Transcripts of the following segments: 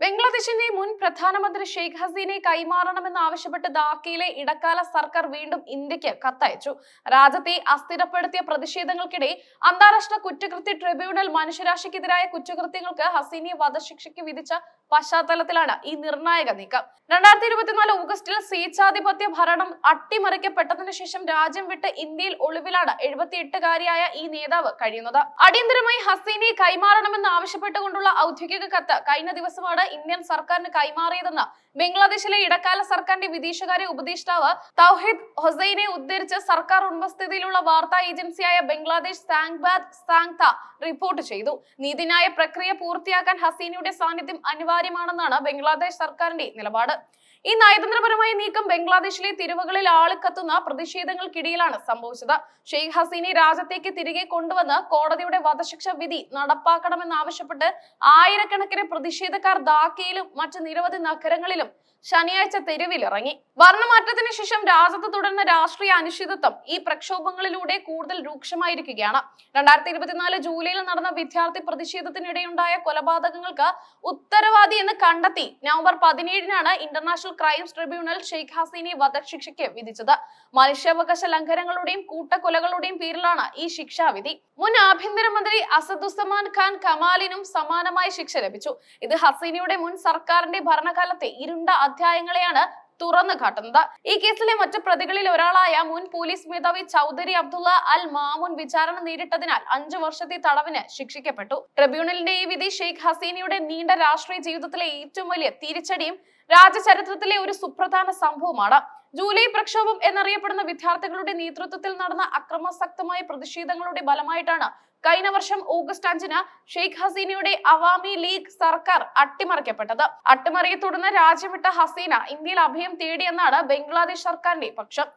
ബംഗ്ലാദേശിന്റെ മുൻ പ്രധാനമന്ത്രി ഷെയ്ഖ് ഹസീനെ കൈമാറണമെന്ന് ആവശ്യപ്പെട്ട് ധാക്കയിലെ ഇടക്കാല സർക്കാർ വീണ്ടും ഇന്ത്യയ്ക്ക് കത്തയച്ചു. രാജ്യത്തെ അസ്ഥിരപ്പെടുത്തിയ പ്രതിഷേധങ്ങൾക്കിടെ അന്താരാഷ്ട്ര കുറ്റകൃത്യ ട്രിബ്യൂണൽ മനുഷ്യരാശിക്കെതിരായ കുറ്റകൃത്യങ്ങൾക്ക് ഹസീനെ വധശിക്ഷയ്ക്ക് വിധിച്ച പശ്ചാത്തലത്തിലാണ് ഈ നിർണായക നീക്കം. രണ്ടായിരത്തി ഇരുപത്തിനാല് ഓഗസ്റ്റിൽ സ്വേച്ഛാധിപത്യ ഭരണം അട്ടിമറിക്കപ്പെട്ടതിനു ശേഷം രാജ്യം വിട്ട് ഇന്ത്യയിൽ ഒളിവിലാണ് എഴുപത്തിയെട്ടുകാരിയായ ഈ നേതാവ് കഴിയുന്നത്. അടിയന്തരമായി ഹസീനെ കൈമാറണമെന്ന് ആവശ്യപ്പെട്ടുകൊണ്ടുള്ള ഔദ്യോഗിക കത്ത് കഴിഞ്ഞ ദിവസമാണ് ഇന്ത്യൻ സർക്കാരിന് കൈമാറിയതെന്ന് ബംഗ്ലാദേശിലെ ഇടക്കാല സർക്കാരിന്റെ വിദേശകാര്യ ഉപദേഷ്ടാവ് തൗഹിദ് ഹൊസൈനെ ഉദ്ധരിച്ച് സർക്കാർ ഉടമസ്ഥതയിലുള്ള വാർത്താ ഏജൻസിയായ ബംഗ്ലാദേശ് സാങ്ബാദ് സാങ്ത റിപ്പോർട്ട് ചെയ്തു. നീതിന്യായ പ്രക്രിയ പൂർത്തിയാക്കാൻ ഹസീനയുടെ സാന്നിധ്യം അനിവാര്യമാണെന്നാണ് ബംഗ്ലാദേശ് സർക്കാരിന്റെ നിലപാട്. ഈ നയതന്ത്രപരമായ നീക്കം ബംഗ്ലാദേശിലെ തെരുവുകളിൽ ആളിക്കത്തുന്ന പ്രതിഷേധങ്ങൾക്കിടയിലാണ് സംഭവിച്ചത്. ഷെയ്ഖ് ഹസീനെ രാജ്യത്തേക്ക് തിരികെ കൊണ്ടുവന്ന് കോടതിയുടെ വധശിക്ഷ വിധി നടപ്പാക്കണമെന്നാവശ്യപ്പെട്ട് ആയിരക്കണക്കിന് പ്രതിഷേധക്കാർ ധാക്കയിലും മറ്റ് നിരവധി നഗരങ്ങളിലും ശനിയാഴ്ച തെരുവിലിറങ്ങി. വർണമാറ്റത്തിന് ശേഷം രാജ്യത്ത് തുടർന്ന രാഷ്ട്രീയ അനിശ്ചിതത്വം ഈ പ്രക്ഷോഭങ്ങളിലൂടെ കൂടുതൽ രൂക്ഷമായിരിക്കുകയാണ്. രണ്ടായിരത്തി ഇരുപത്തിനാല് ജൂലൈയിൽ നടന്ന വിദ്യാർത്ഥി പ്രതിഷേധത്തിനിടെയുണ്ടായ കൊലപാതകങ്ങൾക്ക് ഉത്തരവാദി എന്ന് കണ്ടെത്തി. നവംബർ പതിനേഴിനാണ് ഇന്റർനാഷണൽ ക്രൈംസ് ട്രിബ്യൂണൽ ഷെയ്ഖ് ഹസീനെ വധശിക്ഷയ്ക്ക് വിധിച്ചത്. മനുഷ്യാവകാശ ലംഘനങ്ങളുടെയും കൂട്ടക്കൊലകളുടെയും പേരിലാണ് ഈ ശിക്ഷാവിധി. മുൻ ആഭ്യന്തരമന്ത്രി അസദുസമാൻ ഖാൻ കമാലിനും സമാനമായ ശിക്ഷ ലഭിച്ചു. ഇത് ഹസീനയുടെ മുൻ സർക്കാരിന്റെ ഭരണകാലത്തെ ഇരുണ്ട അധ്യായങ്ങളെയാണ് തുറന്നു കാട്ടുന്നത്. ഈ കേസിലെ മറ്റ് പ്രതികളിൽ ഒരാളായ മുൻ പോലീസ് മേധാവി ചൗധരി അബ്ദുള്ള അൽ മാമുൻ വിചാരണ നേരിട്ടതിനാൽ അഞ്ചു വർഷത്തെ തടവിന് ശിക്ഷിക്കപ്പെട്ടു. ട്രിബ്യൂണലിന്റെ ഈ വിധി ഷെയ്ഖ് ഹസീനയുടെ നീണ്ട രാഷ്ട്രീയ ജീവിതത്തിലെ ഏറ്റവും വലിയ തിരിച്ചടിയും രാജ്യചരിത്രത്തിലെ ഒരു സുപ്രധാന സംഭവമാണ് ജൂലൈ പ്രക്ഷോഭം എന്നറിയപ്പെടുന്ന വിദ്യാർത്ഥികളുടെ നേതൃത്വത്തിൽ നടന്ന അക്രമാസക്തമായ പ്രതിഷേധങ്ങളുടെ ഫലമായിട്ടാണ് കഴിഞ്ഞ വർഷം ഓഗസ്റ്റ് അഞ്ചിന് ഷെയ്ഖ് ഹസീനയുടെ അവാമി ലീഗ് സർക്കാർ അട്ടിമറിക്കപ്പെട്ടത്. അട്ടിമറിയെ തുടർന്ന് രാജ്യം വിട്ട ഹസീന ഇന്ത്യയിൽ അഭയം തേടിയെന്നാണ് ബംഗ്ലാദേശ് സർക്കാരിന്റെ പക്ഷം.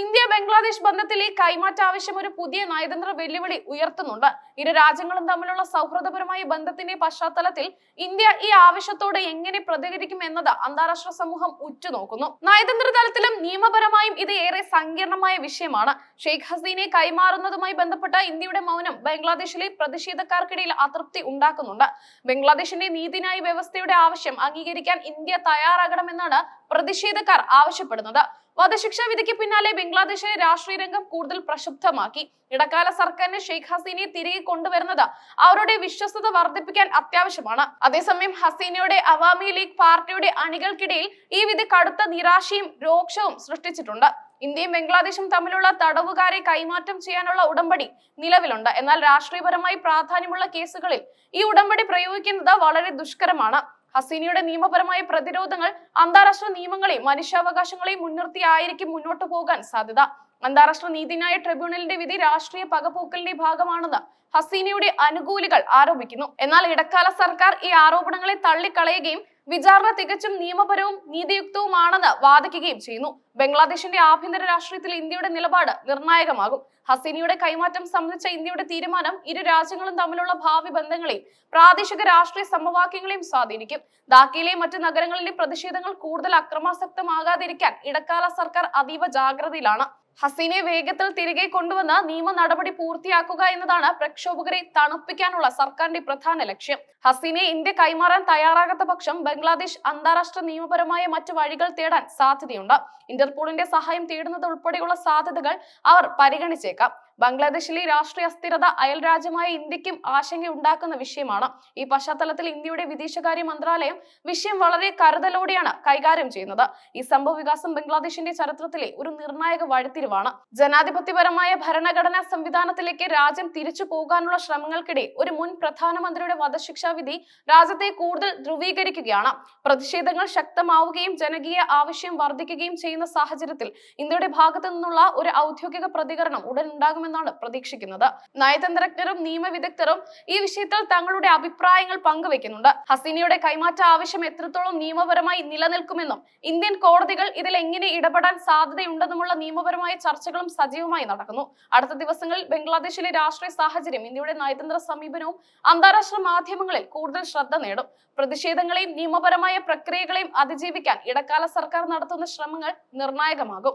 ഇന്ത്യ ബംഗ്ലാദേശ് ബന്ധത്തിലെ കൈമാറ്റ ആവശ്യം ഒരു പുതിയ നയതന്ത്ര വെല്ലുവിളി ഉയർത്തുന്നുണ്ട്. ഇരു രാജ്യങ്ങളും തമ്മിലുള്ള സൗഹൃദപരമായ ബന്ധത്തിന്റെ പശ്ചാത്തലത്തിൽ ഇന്ത്യ ഈ ആവശ്യത്തോട് എങ്ങനെ പ്രതികരിക്കും എന്നത് അന്താരാഷ്ട്ര സമൂഹം ഉറ്റുനോക്കുന്നു. നയതന്ത്ര തലത്തിലും നിയമപരമായും ഇത് ഏറെ സങ്കീർണമായ വിഷയമാണ്. ഷെയ്ഖ് ഹസീനെ കൈമാറുന്നതുമായി ബന്ധപ്പെട്ട ഇന്ത്യയുടെ മൗനം ബംഗ്ലാദേശിലെ പ്രതിഷേധക്കാർക്കിടയിൽ അതൃപ്തി ഉണ്ടാക്കുന്നുണ്ട്. ബംഗ്ലാദേശിന്റെ നീതിന്യായ വ്യവസ്ഥയുടെ ആവശ്യം അംഗീകരിക്കാൻ ഇന്ത്യ തയ്യാറാകണമെന്നാണ് പ്രതിഷേധക്കാർ ആവശ്യപ്പെടുന്നത്. വധശിക്ഷാ വിധിക്ക് പിന്നാലെ ബംഗ്ലാദേശിലെ രാഷ്ട്രീയ രംഗം കൂടുതൽ പ്രക്ഷുബ്ധമാക്കി ഇടക്കാല സർക്കാരിന് ഷെയ്ഖ് ഹസീനയെ തിരികെ കൊണ്ടുവരുന്നത് അവരുടെ വിശ്വസ്തത വർദ്ധിപ്പിക്കാൻ അത്യാവശ്യമാണ്. അതേസമയം ഹസീനയുടെ അവാമി ലീഗ് പാർട്ടിയുടെ അണികൾക്കിടയിൽ ഈ വിധി കടുത്ത നിരാശയും രോക്ഷവും സൃഷ്ടിച്ചിട്ടുണ്ട്. ഇന്ത്യയും ബംഗ്ലാദേശും തമ്മിലുള്ള തടവുകാരെ കൈമാറ്റം ചെയ്യാനുള്ള ഉടമ്പടി നിലവിലുണ്ട്. എന്നാൽ രാഷ്ട്രീയപരമായി പ്രാധാന്യമുള്ള കേസുകളിൽ ഈ ഉടമ്പടി പ്രയോഗിക്കുന്നത് വളരെ ദുഷ്കരമാണ്. ഹസീനയുടെ നിയമപരമായ പ്രതിരോധങ്ങൾ അന്താരാഷ്ട്ര നിയമങ്ങളെയും മനുഷ്യാവകാശങ്ങളെയും മുൻനിർത്തിയായിരിക്കും മുന്നോട്ടു പോകാൻ സാധ്യത. അന്താരാഷ്ട്ര നീതിന്യായ ട്രിബ്യൂണലിന്റെ വിധി രാഷ്ട്രീയ പകപോക്കലിന്റെ ഭാഗമാണെന്ന് ഹസീനയുടെ അനുകൂലികൾ ആരോപിക്കുന്നു. എന്നാൽ ഇടക്കാല സർക്കാർ ഈ ആരോപണങ്ങളെ തള്ളിക്കളയുകയും വിചാരണ തികച്ചും നിയമപരവും നീതിയുക്തവുമാണെന്ന് വാദിക്കുകയും ചെയ്യുന്നു. ബംഗ്ലാദേശിന്റെ ആഭ്യന്തര രാഷ്ട്രീയത്തിൽ ഇന്ത്യയുടെ നിലപാട് നിർണായകമാകും. ഹസീനയുടെ കൈമാറ്റം സംബന്ധിച്ച ഇന്ത്യയുടെ തീരുമാനം ഇരു രാജ്യങ്ങളും തമ്മിലുള്ള ഭാവി ബന്ധങ്ങളെയും പ്രാദേശിക രാഷ്ട്രീയ സമവാക്യങ്ങളെയും സ്വാധീനിക്കും. ധാക്കയിലെയും മറ്റ് നഗരങ്ങളിലെ പ്രതിഷേധങ്ങൾ കൂടുതൽ അക്രമാസക്തമാകാതിരിക്കാൻ ഇടക്കാല സർക്കാർ അതീവ ജാഗ്രതയിലാണ്. ഹസീനെ വേഗത്തിൽ തിരികെ കൊണ്ടുവന്ന് നിയമ നടപടി പൂർത്തിയാക്കുക എന്നതാണ് പ്രക്ഷോഭകരെ തണുപ്പിക്കാനുള്ള സർക്കാരിന്റെ പ്രധാന ലക്ഷ്യം. ഹസീനെ ഇന്ത്യ കൈമാറാൻ തയ്യാറാകാത്ത പക്ഷം ബംഗ്ലാദേശ് അന്താരാഷ്ട്ര നിയമപരമായ മറ്റു വഴികൾ തേടാൻ സാധ്യതയുണ്ട്. ഇന്റർപോളിന്റെ സഹായം തേടുന്നത് ഉൾപ്പെടെയുള്ള സാധ്യതകൾ അവർ പരിഗണിച്ചേക്കാം. ബംഗ്ലാദേശിലെ രാഷ്ട്രീയ അസ്ഥിരത അയൽ രാജ്യമായ ഇന്ത്യക്കും ആശങ്കയുണ്ടാക്കുന്ന വിഷയമാണ്. ഈ പശ്ചാത്തലത്തിൽ ഇന്ത്യയുടെ വിദേശകാര്യ മന്ത്രാലയം വിഷയം വളരെ കരുതലോടെയാണ് കൈകാര്യം ചെയ്യുന്നത്. ഈ സംഭവ വികാസം ബംഗ്ലാദേശിന്റെ ചരിത്രത്തിലെ ഒരു നിർണായക വഴിത്തിരിവാണ്. ജനാധിപത്യപരമായ ഭരണഘടനാ സംവിധാനത്തിലേക്ക് രാജ്യം തിരിച്ചു പോകാനുള്ള ശ്രമങ്ങൾക്കിടെ ഒരു മുൻ പ്രധാനമന്ത്രിയുടെ വധശിക്ഷാ വിധി രാജ്യത്തെ കൂടുതൽ ധ്രുവീകരിക്കുകയാണ്. പ്രതിഷേധങ്ങൾ ശക്തമാവുകയും ജനകീയ ആവശ്യം വർദ്ധിക്കുകയും ചെയ്യുന്ന സാഹചര്യത്തിൽ ഇന്ത്യയുടെ ഭാഗത്തു നിന്നുള്ള ഒരു ഔദ്യോഗിക പ്രതികരണം ഉടൻ ഉണ്ടാകുമെന്നാണ് പ്രതീക്ഷിക്കുന്നത്. നയതന്ത്രജ്ഞരും നിയമവിദഗ്ധരും ഈ വിഷയത്തിൽ തങ്ങളുടെ അഭിപ്രായങ്ങൾ പങ്കുവെക്കുന്നുണ്ട്. ഹസീനയുടെ കൈമാറ്റ ആവശ്യം എത്രത്തോളം നിയമപരമായി നിലനിൽക്കുമെന്നും ഇന്ത്യൻ കോടതികൾ ഇതിൽ എങ്ങനെ ഇടപെടാൻ സാധ്യതയുണ്ടെന്നുമുള്ള നിയമപരമായ ചർച്ചകളും സജീവമായി നടക്കുന്നു. അടുത്ത ദിവസങ്ങളിൽ ബംഗ്ലാദേശിലെ രാഷ്ട്രീയ സാഹചര്യം ഇന്ത്യയുടെ നയതന്ത്ര സമീപനവും അന്താരാഷ്ട്ര മാധ്യമങ്ങളിൽ കൂടുതൽ ശ്രദ്ധ നേടും. പ്രതിഷേധങ്ങളെയും നിയമപരമായ പ്രക്രിയകളെയും അതിജീവിക്കാൻ ഇടക്കാല സർക്കാർ നടത്തുന്ന ശ്രമങ്ങൾ നിർണായകമാകും.